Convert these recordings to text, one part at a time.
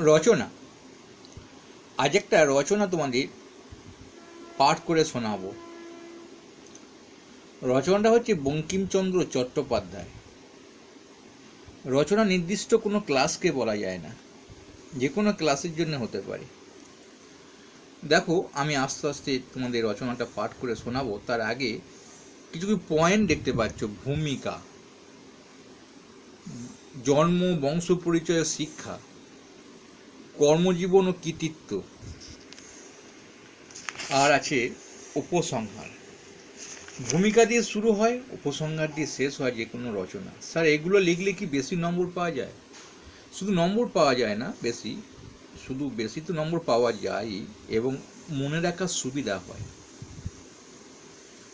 রচনা। আজ একটা রচনা তোমাদের পাঠ করে শোনাবো। রচনাটা হচ্ছে বঙ্কিমচন্দ্র চট্টোপাধ্যায়। রচনা নির্দিষ্ট কোনো ক্লাসকে বলা যায় না, যে কোনো ক্লাসের জন্য হতে পারে। দেখো, আমি আস্তে আস্তে তোমাদের রচনাটা পাঠ করে শোনাবো। তার আগে কিছু কিছু পয়েন্ট দেখতে পাচ্ছ, ভূমিকা। জন্ম, বংশ পরিচয়, শিক্ষা। কর্মজীবন ও কৃতিত্ব। আর আছে উপসংহার। ভূমিকা দিয়ে শুরু হয়, উপসংহার দিয়ে শেষ হয় যে কোনো রচনা। স্যার, এগুলো লিখলে কি বেশি নম্বর পাওয়া যায়? শুধু নম্বর পাওয়া যায় না, বেশি। শুধু বেশি তো নম্বর পাওয়া যায় এবং মনে রাখার সুবিধা হয়।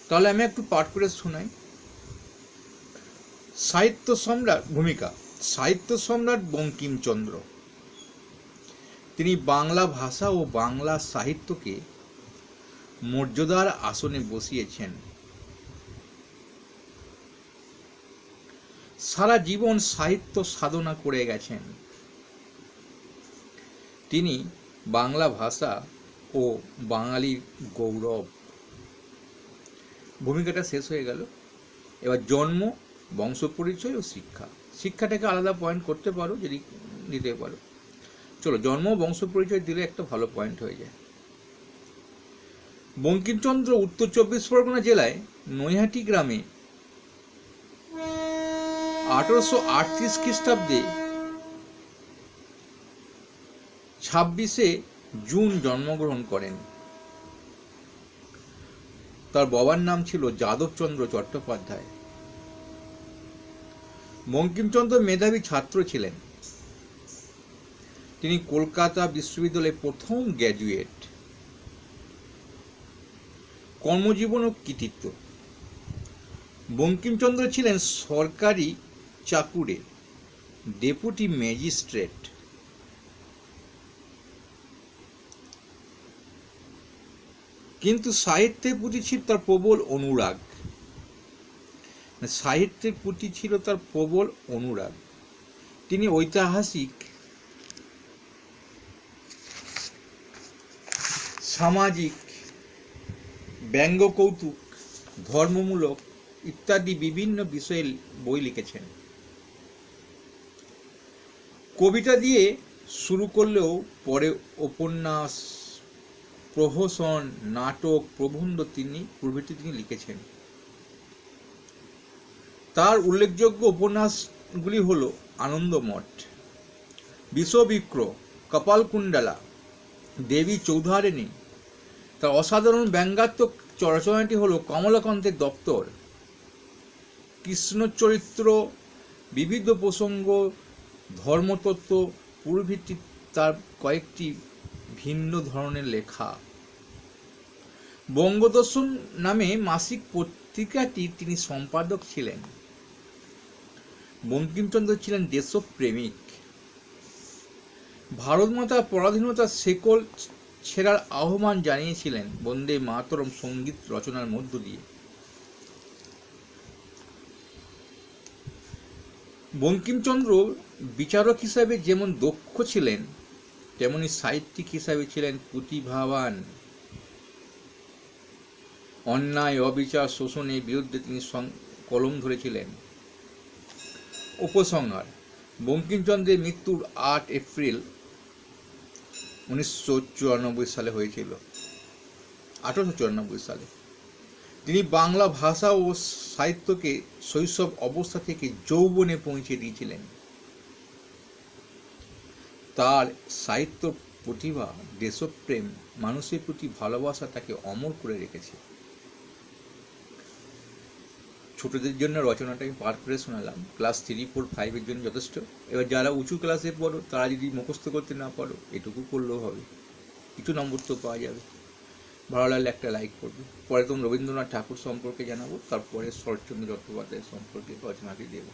তাহলে আমি একটু পাঠ করে শোনাই। সাহিত্য সম্রাট, ভূমিকা। সাহিত্য সম্রাট বঙ্কিমচন্দ্র। তিনি বাংলা ভাষা ও বাংলা সাহিত্যকে মর্যাদার আসনে বসিয়েছেন। সারা জীবন সাহিত্য সাধনা করে গেছেন। তিনি বাংলা ভাষা ও বাঙালির গৌরব। ভূমিকাটা শেষ হয়ে গেল। এবার জন্ম, বংশ পরিচয় ও শিক্ষা। শিক্ষাটাকে আলাদা পয়েন্ট করতে পারো, যদি দিতে পারো। চলো, জন্ম বংশ পরিচয় দিলে একটা ভালো পয়েন্ট হয়ে যায়। বঙ্কিমচন্দ্র উত্তর চব্বিশ পরগনা জেলায় নৈহাটি গ্রামে আঠারোশো আটত্রিশ খ্রিস্টাব্দে ছাব্বিশে জুন জন্মগ্রহণ করেন। তার বাবার নাম ছিল যাদবচন্দ্র চট্টোপাধ্যায়। বঙ্কিমচন্দ্র মেধাবী ছাত্র ছিলেন। তিনি কলকাতা বিশ্ববিদ্যালয়ের প্রথম গ্র্যাজুয়েট কর্মজীবন ও কৃতিত্ব। বঙ্কিমচন্দ্র ছিলেন সরকারি চাকুরে ডেপুটি ম্যাজিস্ট্রেট কিন্তু সাহিত্যের প্রতি ছিল তার প্রবল অনুরাগ। সাহিত্যের প্রতি ছিল তার প্রবল অনুরাগ। তিনি ঐতিহাসিক সামাজিক ব্যঙ্গ কৌতুক ধর্মমূলক ইত্যাদি বিভিন্ন বিষয়ে বই লিখেছেন। কবিতা দিয়ে শুরু করলেও পরে উপন্যাস, প্রহসন, নাটক, প্রবন্ধ তিনি প্রভৃতি তিনি লিখেছেন। তার উল্লেখযোগ্য উপন্যাসগুলি হল আনন্দমঠ বিশ্ববিক্র কপালকুণ্ডলা, দেবী চৌধারিণী তার অসাধারণ ব্যঙ্গাত্মক রচনাটি হল কমলাকান্তের দপ্তর কৃষ্ণ চরিত্র বিবিধ প্রসঙ্গ, ধর্মতত্ত্ব প্রভৃতি তার কয়েকটি ভিন্ন ধরনের লেখা। বঙ্গদর্শন নামে মাসিক পত্রিকাটি তিনি সম্পাদক ছিলেন। বঙ্কিমচন্দ্র ছিলেন দেশপ্রেমিক। ভারত মাতা পরাধীনতার শেকল ছেড়ার আহ্বান জানিয়েছিলেন বন্দে মাতরম সংগীত রচনার মধ্য দিয়ে। বঙ্কিমচন্দ্র বিচারক হিসাবে যেমন দক্ষ ছিলেন, তেমনি সাহিত্যিক হিসাবে ছিলেন প্রতিভাবান। অন্যায়, অবিচার, শোষণের বিরুদ্ধে তিনি কলম ধরেছিলেন। উপসংহার, বঙ্কিমচন্দ্রের মৃত্যুর আট এপ্রিল উনিশশো চুরানব্বই সালে হয়েছিল। আঠারোশো চুরানব্বই সালে। তিনি বাংলা ভাষা ও সাহিত্যকে শৈশব অবস্থা থেকে যৌবনে পৌঁছে দিয়েছিলেন। তার সাহিত্য প্রতিভা, দেশপ্রেম, মানুষের প্রতি ভালোবাসা তাকে অমর করে রেখেছে। ছোটদের জন্য রচনাটা আমি পার করে শোনালাম। ক্লাস থ্রি ফোর ফাইভের জন্য যথেষ্ট। এবার যারা উঁচু ক্লাসে পড়ো, তারা যদি মুখস্থ করতে না পারো, এটুকু করলেও হবে। কিছু নম্বর তো পাওয়া যাবে। ভালো লাগলে একটা লাইক করবে। পরে তুমি রবীন্দ্রনাথ ঠাকুর সম্পর্কে জানাব। তারপরে শরৎচন্দ্র চট্টোপাধ্যায় সম্পর্কে রচনাটি দেবো।